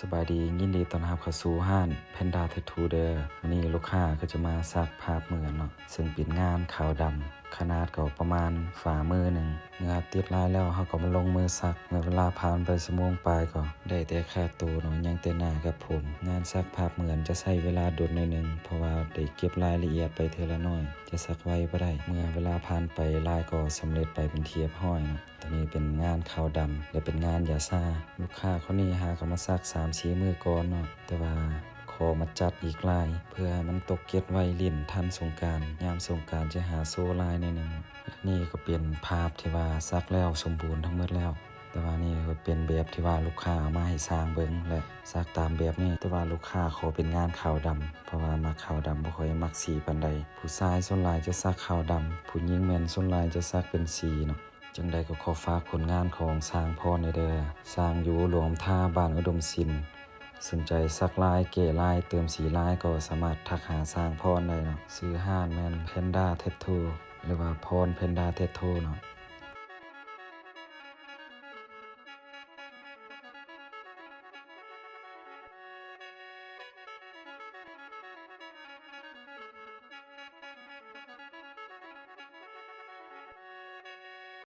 สบายดียินดีต้อนรับเข้าสู่ห้านแพนด้าเททูเดอร์วันนี้ลูกค้าก็จะมาซักภาพเหมือนเนาะซึ่งเป็นงานขาวดำ ขนาดก็ประมาณฝ่ามือหนึ่งเมื่อติดลายแล้วเขาก็มาลงมือซัก เมื่อเวลาผ่านไปสมงปลายก็ได้แต่แค่ตัวเนาะยังแต่หน้ากับผม งานซักภาพเหมือนจะใช้เวลาดุดหน่อยหนึงเพราะว่าได้เก็บรายละเอียดไปเทละน้อย จะซักไว้บ่ได้ เมื่อเวลาผ่านไปลายก็สำเร็จไปเป็นเทียบห้อยเนาะตัวนี้เป็นงานขาวดำและเป็นงานยาซาลูกค้าคนนี้หาก็มาซักสามสีมือก่อนเนาะแต่ว่า ขอมาจัดอีกลาย เพื่อให้มันตกเก็ตไว้ลิ่นทันสงการยามสงการจะหาโซลายในหนึ่งและนี่ก็เป็นภาพที่ว่าซักแล้วสมบูรณ์ทั้งหมดแล้ว แต่ว่านี่ก็เป็นแบบที่ว่าลูกค้าเอามาให้สร้างเบิ่งและซักตามแบบนี้แต่ว่าลูกค้าขอเป็นงานขาวดำเพราะว่ามักขาวดำบ่ค่อยมักสีปานใด ผู้ชายส่วนหลายจะซักขาวดำผู้หญิงแม่นส่วนหลายจะซักเป็นสีเนาะจังใดก็ขอฝากผลงานของสร้างพรในเดอสร้างอยู่หลวมท่าบ้านอุดมศิลป์ สนใจซักลายเก๋ลายเติมสีลายก็สามารถทักหาสร้างพรได้เนาะซื้อห้านแมนเพนด้าเททูหรือว่าพรเพนด้าเททูเนาะ